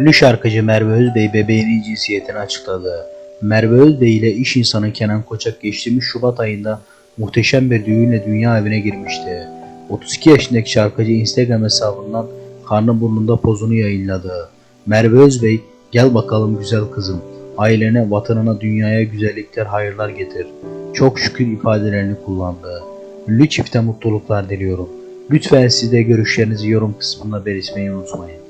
Ünlü şarkıcı Merve Özbey bebeğinin cinsiyetini açıkladı. Merve Özbey ile iş insanı Kenan Koçak geçtiğimiz Şubat ayında muhteşem bir düğünle dünya evine girmişti. 32 yaşındaki şarkıcı Instagram hesabından karnı burnunda pozunu yayınladı. Merve Özbey, gel bakalım güzel kızım, ailene, vatanına, dünyaya güzellikler, hayırlar getir. Çok şükür ifadelerini kullandı. Ünlü çifte mutluluklar diliyorum. Lütfen siz de görüşlerinizi yorum kısmında belirtmeyi unutmayın.